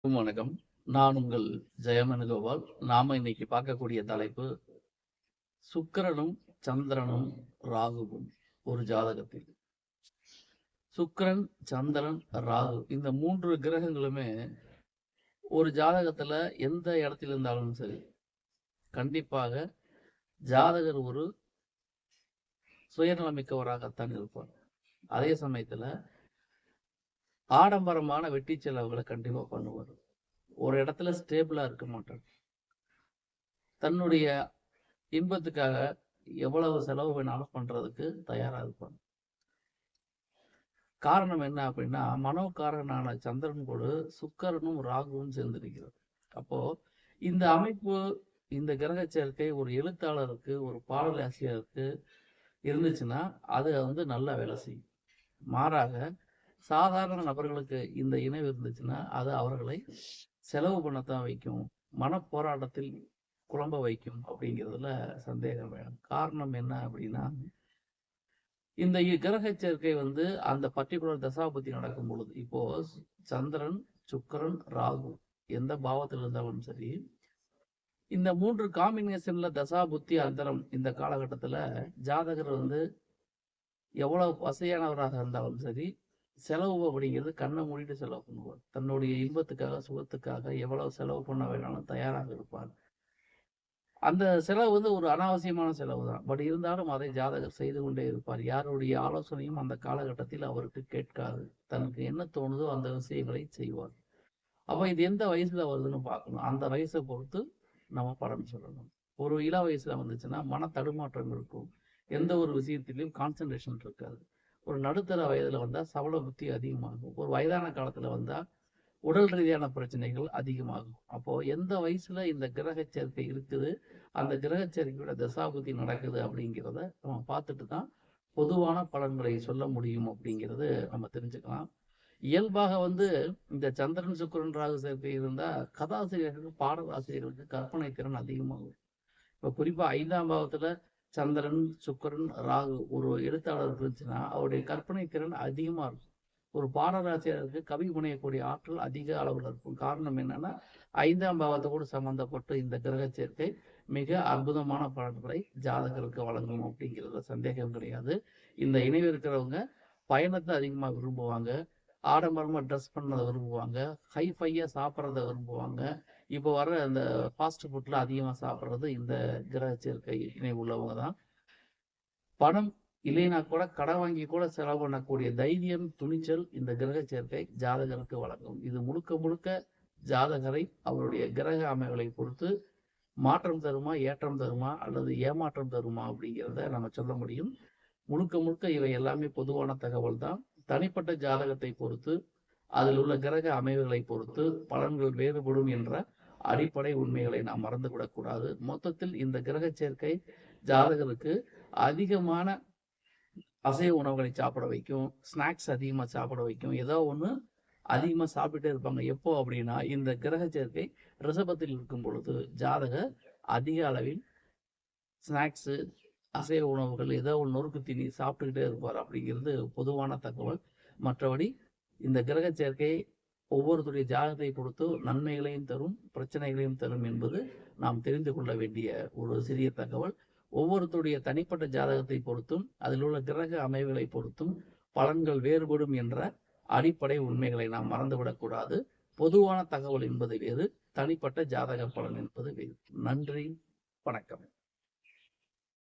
வணக்கம். நான் உங்கள் ஜெயமனுகோபால். நாம இன்னைக்கு பார்க்கக்கூடிய தலைப்பு சுக்கிரனும் சந்திரனும் ராகுவும் ஒரு ஜாதகத்தில். சுக்கிரன் சந்திரன் ராகு இந்த மூன்று கிரகங்களுமே ஒரு ஜாதகத்துல எந்த இடத்துல இருந்தாலும் சரி கண்டிப்பாக ஜாதகர் ஒரு சுயநலமிக்கவராகத்தான் இருப்பார். அதே சமயத்துல ஆடம்பரமான வெட்டி செலவுகளை கண்டிப்பா பண்ணுவார். ஒரு இடத்துல ஸ்டேபிளா இருக்க மாட்டார். தன்னுடைய இன்பத்துக்காக எவ்வளவு செலவு வேணாலும் பண்றதுக்கு தயாராக இருப்பாங்க காரணம் என்ன அப்படின்னா மனோகாரனான சந்திரன் கூட சுக்கரனும் ராகுவும் சேர்ந்திருக்கிறது அப்போ இந்த அமைப்பு இந்த கிரக சேர்க்கை ஒரு எழுத்தாளருக்கு ஒரு பாடலாசிரியருக்கு இருந்துச்சுன்னா அது வந்து நல்லா வேலை செய்யும். மாறாக சாதாரண நபர்களுக்கு இந்த இணைவு இருந்துச்சுன்னா அது அவர்களை செலவு பண்ணத்தான் வைக்கும். மன போராட்டத்தில் குழம்ப வைக்கும் அப்படிங்கிறதுல சந்தேகம் வேணும். காரணம் என்ன அப்படின்னா இந்த இ- கிரக சேர்க்கை வந்து அந்த பர்டிகுலர் தசாபுத்தி நடக்கும் பொழுது இப்போ சந்திரன் சுக்கிரன் ராகு எந்த பாவத்தில் இருந்தாலும் சரி இந்த மூன்று காம்பினேஷன்ல தசா புத்தி அந்தரம் இந்த காலகட்டத்துல ஜாதகர் வந்து எவ்வளவு வசதியானவராக இருந்தாலும் சரி செலவு அப்படிங்கிறது கண்ணை மூடிட்டு செலவு பண்ணுவார். தன்னுடைய இன்பத்துக்காக சுகத்துக்காக எவ்வளவு செலவு பண்ண வேணாலும் தயாராக இருப்பார். அந்த செலவு வந்து ஒரு அனாவசியமான செலவு தான். பட் இருந்தாலும் அதை ஜாதகர் செய்து கொண்டே இருப்பார். யாருடைய ஆலோசனையும் அந்த காலகட்டத்தில் அவருக்கு கேட்காது. தனக்கு என்ன தோணுதோ அந்த விஷயங்களை செய்வார். அப்போ இது எந்த வயசுல வருதுன்னு பார்க்கணும். அந்த வயசை பொறுத்து நம்ம படம் சொல்லணும். ஒரு இள வயசுல வந்துச்சுன்னா மன தடுமாற்றம் இருக்கும். எந்த ஒரு விஷயத்திலையும் கான்சென்ட்ரேஷன் இருக்காது. ஒரு நடுத்தர வயதில் வந்தால் சவள புத்தி அதிகமாகும். ஒரு வயதான காலத்தில் வந்தால் உடல் ரீதியான பிரச்சனைகள் அதிகமாகும். அப்போ எந்த வயசுல இந்த கிரக சேர்க்கை இருக்குது அந்த கிரக சேர்க்கையோட தசாபுத்தி நடக்குது அப்படிங்கிறத நம்ம பார்த்துட்டு தான் பொதுவான பலன்களை சொல்ல முடியும் அப்படிங்கிறது நம்ம தெரிஞ்சுக்கலாம். இயல்பாக வந்து இந்த சந்திரன் சுக்கிரன் ராகு சேர்க்கை இருந்தா கதாசிரியர்களுக்கு பாடலாசிரியர்களுக்கு கற்பனை திறன் அதிகமாகும். இப்போ குறிப்பா ஐந்தாம் பாவத்துல சந்திரன் சுக்கரன் ராகு. ஒரு எழுத்தாளர் இருந்துச்சுன்னா அவருடைய கற்பனை திறன் அதிகமாக இருக்கும். ஒரு பாடராசிரியருக்கு கவி புனையக்கூடிய ஆற்றல் அதிக அளவில் இருக்கும். காரணம் என்னன்னா ஐந்தாம் பாவத்தோடு சம்பந்தப்பட்டு இந்த கிரக சேர்க்கை மிக அற்புதமான பலன்களை ஜாதகருக்கு வழங்கும் அப்படிங்கிறதுல சந்தேகம் கிடையாது. இந்த இணைவு இருக்கிறவங்க பயணத்தை அதிகமாக விரும்புவாங்க. ஆடம்பரமாக ட்ரெஸ் பண்ணதை விரும்புவாங்க. ஹைஃபையாக சாப்பிட்றத விரும்புவாங்க. இப்போ வர அந்த ஃபாஸ்ட் ஃபுட்ல அதிகமாக சாப்பிட்றது இந்த கிரக சேர்க்கை இணை உள்ளவங்க தான். பணம் இல்லைனா கூட கடன் வாங்கி கூட செலவு பண்ணக்கூடிய தைரியம் துணிச்சல் இந்த கிரக சேர்க்கை ஜாதகருக்கு வழங்கும். இது முழுக்க முழுக்க ஜாதகரை அவருடைய கிரக அமைவுகளை பொறுத்து மாற்றம் தருமா ஏற்றம் தருமா அல்லது ஏமாற்றம் தருமா அப்படிங்கிறத நம்ம சொல்ல முடியும். முழுக்க முழுக்க இவை எல்லாமே பொதுவான தகவல் தான். தனிப்பட்ட ஜாதகத்தை பொறுத்து அதில் உள்ள கிரக அமைவுகளை பொறுத்து பலன்கள் வேறுபடும் என்ற அடிப்படை உண்மைகளை நாம் மறந்துவிடக்கூடாது மொத்தத்தில் இந்த கிரக சேர்க்கை ஜாதகருக்கு அதிகமான அசைவ உணவுகளை சாப்பிட வைக்கும் ஸ்நாக்ஸ் அதிகமாக சாப்பிட வைக்கும். ஏதோ ஒன்று அதிகமாக சாப்பிட்டுட்டே இருப்பாங்க. எப்போ அப்படின்னா இந்த கிரக சேர்க்கை ரிஷபத்தில் இருக்கும் பொழுது ஜாதகர் அதிக அளவில் ஸ்நாக்ஸு அசைவ உணவுகள் ஏதோ ஒரு நொறுக்கு தீனி சாப்பிட்டுக்கிட்டே இருப்பார் அப்படிங்கிறது பொதுவான தகவல். மற்றபடி இந்த கிரக சேர்க்கை ஒவ்வொருத்தருடைய ஜாதகத்தை கொடுத்து நன்மைகளையும் தரும் பிரச்சனைகளையும் தரும் என்பது நாம் தெரிந்து கொள்ள வேண்டிய ஒரு சிறிய தகவல். ஒவ்வொருத்தருடைய தனிப்பட்ட ஜாதகத்தை பொறுத்தும் அதில் உள்ள கிரக அமைவுகளை பொறுத்தும் பலன்கள் வேறுபடும் என்ற அடிப்படை உண்மைகளை நாம் மறந்துவிடக்கூடாது பொதுவான தகவல் என்பது வேறு தனிப்பட்ட ஜாதக பலன் என்பது வேறு. நன்றி வணக்கம்.